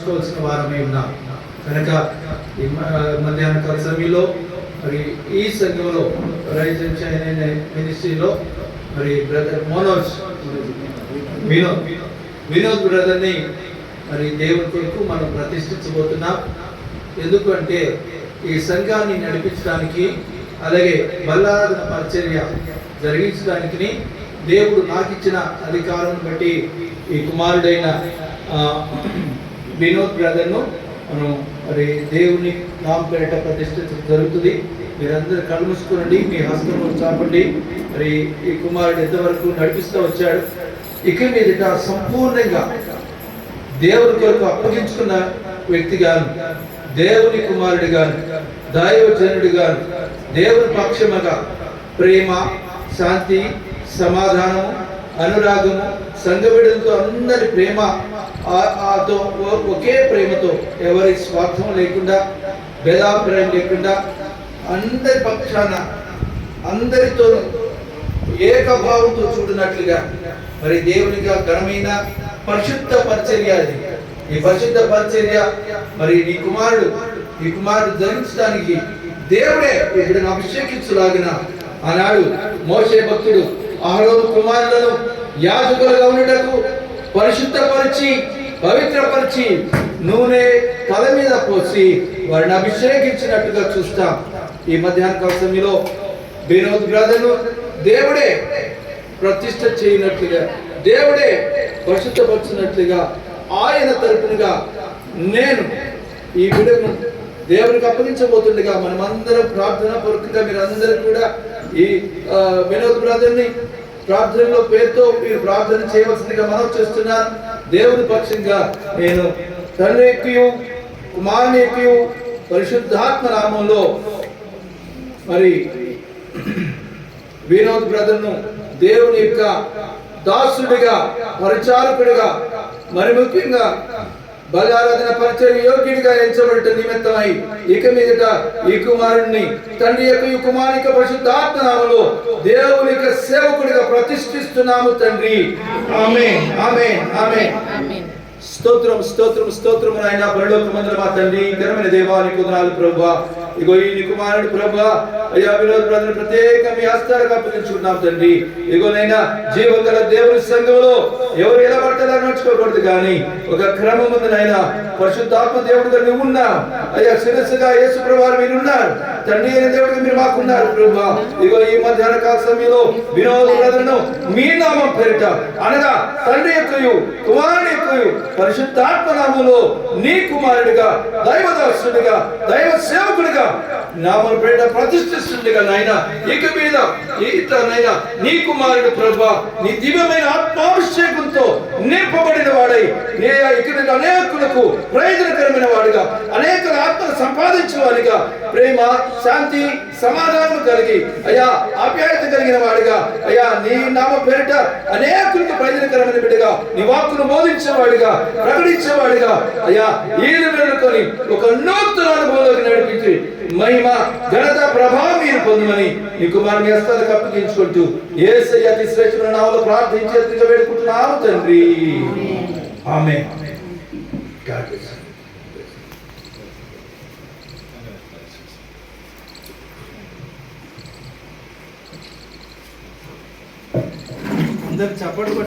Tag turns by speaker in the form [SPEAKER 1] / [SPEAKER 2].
[SPEAKER 1] సమర్పించుకోవాల్సిన వారమే ఉన్నాం. కనుక ఈ మధ్యాహ్న కాల సమయంలో మరి ఈ సంఘంలో రైజ్ చైన్ అనే మినిస్ట్రీలో మరి బ్రదర్ మోనోజ్ వినోద్ వినోద్ బ్రదర్ని మరి దేవుని కొరకు మనం ప్రతిష్ఠించబోతున్నాం. ఎందుకంటే ఈ సంఘాన్ని నడిపించడానికి అలాగే బల్లాదన పరిచర్య జరిగించడానికి దేవుడు నాకు ఇచ్చిన అధికారం బట్టి ఈ కుమారుడైన వినోద్ బ్రదర్ను మనం మరి దేవుని నామ పేరిట ప్రతిష్ఠించడం జరుగుతుంది. మీరందరూ కళ్ళు మీ హస్తం చాపండి. మరి ఈ కుమారుడు ఎంతవరకు నడిపిస్తూ వచ్చాడు? ఇక మీదట సంపూర్ణంగా దేవుని కొరకు అప్పగించుకున్న వ్యక్తి గాను దేవుని కుమారుడు గాను దైవజనుడి గాను దేవుని పక్షముగా ప్రేమ శాంతి సమాధానము అనురాగము సంఘబిడ్డలతో అందరి ప్రేమ ఆతో ఒకే ప్రేమతో ఎవరి స్వార్థం లేకుండా భేదాభిప్రాయం లేకుండా అందరి పక్షాన అందరితో ఏకభావంతో చూడనట్లుగా మరి దేవునిగా ఘనమైన పరిశుద్ధ పరిచర్య అది. ఈ పరిశుద్ధ పరిచర్య మరి నీ కుమారుడు నీ కుమారుడు ధరించడానికి దేవుడే ఇప్పుడు అభిషేకించలాగిన ఆనాడు మోసే భక్తుడు ఆహ్లాదు కుమారులను యాజకులుగా ఉండటకు పరిశుద్ధపరిచి పవిత్రపరిచి నూనె తల మీద పోసి వారిని అభిషేకించినట్టుగా చూస్తాం. ఈ మధ్యాహ్న సమయంలో వినోద్ బ్రదర్ను దేవుడే ప్రతిష్ట చేయనట్లుగా దేవుడే పరిశుద్ధపరిచినట్లుగా ఆయన తరపునుగా నేను ఈ బిడ్డను దేవునికి అప్పగించబోతుండగా మనమందరం ప్రార్థన పూర్వకంగా మీరు అందరూ కూడా ఈ వినోద్ బ్రదర్ని ప్రార్థనలో పేరుతో మీరు ప్రార్థన చేయవలసిందిగా మనం చేస్తున్నాను. దేవుని పక్షంగా నేను తండ్రి ఎక్కువ కుమారుని ఎక్కువ పరిశుద్ధాత్మ నామంలో మరి వినోద్ బ్రదర్ను దేవుని యొక్క దాసుడిగా పరిచారకుడిగా మరి ముఖ్యంగా బలారాధన పరిచయ యోగ్యుడిగా ఎంచబడట నిమిత్తమై ఇక మీదట ఈ కుమారుణ్ణి తండ్రి యొక్క ఈ కుమారిక పరిశుద్ధాత్మ నామలో దేవుని యొక్క సేవకుడిగా ప్రతిష్ఠిస్తున్నాము తండ్రి. ఆమె ఆమె ఆమె స్తోత్రం స్తోత్రం స్తోత్రం నాయన. పరలోక మందుల మా తండ్రి ఘనమైన దేవానికి వందనాలు ప్రభా ఇగో ఈ నీ కుమారుడు ప్రభా అయ్యా వినోద్ బ్రదర్ ప్రత్యేక మీ హస్తాలకు అప్పగించుకున్నాం తండ్రి. ఇగోనైనా జీవం గల దేవుని సంఘంలో ఎవరు ఎలా పడతారో నడుచుకోకూడదు కానీ ఒక క్రమం ఉంది నాయన. పరిశుద్ధాత్మ దేవుడుగా నువ్వు ఉన్నావు. అయ్యా శిరస్సుగా యేసు ప్రభావం మీరు ఉన్నారు తండ్రి అయిన దేవుడికి మీరు మాకున్నారు ప్రభా ఇగో ఈ మధ్యాహ్న కాల సమయంలో వినోద బ్రదర్ను మీ నామం పేరిట అనగా తండ్రి యొక్క కుమారుని యొక్క పరిశుద్ధాత్మ నామంలో నీ కుమారుడిగా దైవదాసుడిగా దైవ సేవకుడిగా నామం పేరిట ప్రతిష్ఠిస్తుండగా నాయన ఇక మీద ఈత నాయన నీ కుమారుడు ప్రభా నీ దివ్యమైన ఆత్మాభిషేకంతో నింపబడిన వాడై ఇక్కడ ఇక అనేకులకు ప్రయోజనకరమైన వాడిగా అనేక ఆత్మను సంపాదించిన వాడిగా ప్రేమ శాంతి సమాధానం కలిగి అయ్యా ఆప్యాయత కలిగిన వాడిగా అయ్యా నీ నామ పేరిట అనేకులకు ప్రయోజనకరమైన బిడ్డగా నీ వాక్కును బోధించేవాడిగా ప్రకటించేవాడిగా అయ్యా ఈ వెళ్ళుకొని ఒక నూతన అనుభవంలోకి నడిపించి మహిమ ఘనత ప్రభావం మీరు పొందమని నీ కుమారుని హస్తాలకు అప్పగించుకుంటూ ఏ అతి శ్రేష్ఠమైన నామలో ప్రార్థించి వేడుకుంటున్నాము తండ్రి. ఆమె అందరు చప్పట్లు కొట్టి